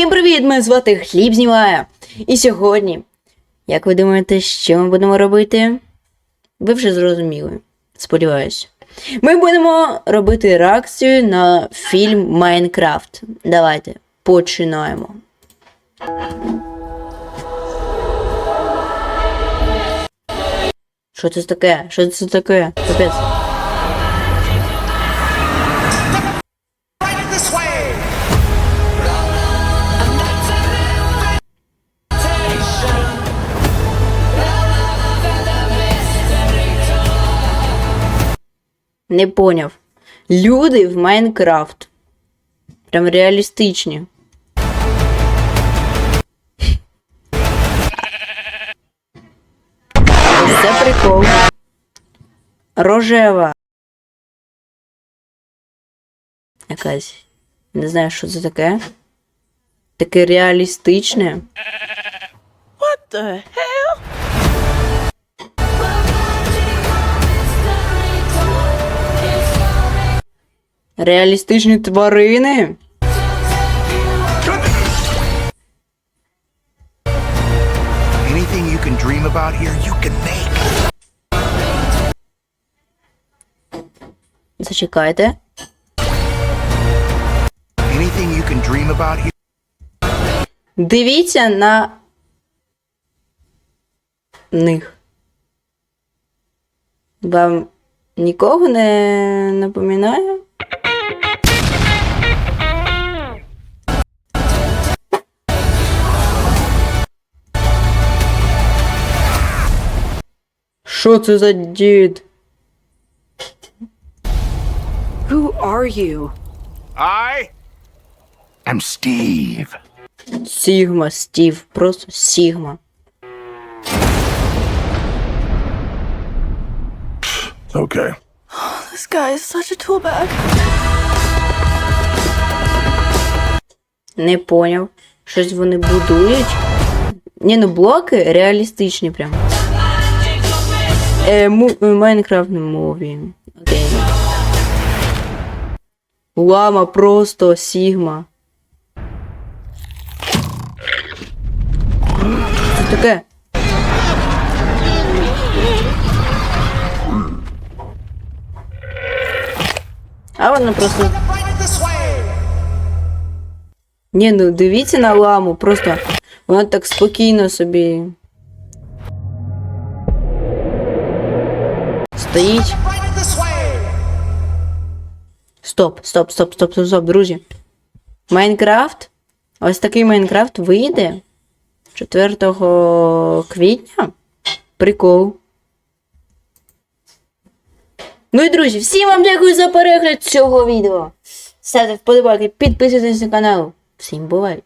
Всім привіт! Мене звати Хліб знімає. І сьогодні, як ви думаєте, що ми будемо робити? Ви вже зрозуміли. Сподіваюсь. Ми будемо робити реакцію на фільм Майнкрафт. Давайте починаємо. Що це таке? Що це таке? Капець. Не поняв. Люди в Майнкрафт. Прям реалістичні. Це прикол. Рожева. Якась. Не знаю, що це таке. Таке реалістичне. What the hell? Реалістичні тварини. Anything you can dream about here, you can make. Зачекайте. Anything you can dream about here. Дивіться на них. Вам нікого не напоминає? Що це за дід? Who are you? I am Steve. Сігма, Стів, просто Сігма. Okay. This guy is such a tool bag. Не поняв. Щось вони будують. Ні, ну блоки реалістичні прям. Е, Майнкрафт не мові. Лама просто Сігма. Що таке? А вона просто. Ні, ну дивіться на ламу, просто вона так спокійно собі. Стоїть. Стоп, стоп, стоп, стоп, стоп, стоп, друзі. Майнкрафт. Ось такий Майнкрафт вийде 4 квітня. Прикол. Ну і друзі, всім вам дякую за перегляд цього відео. Ставте вподобайки, підписуйтесь на канал. Всім бувай!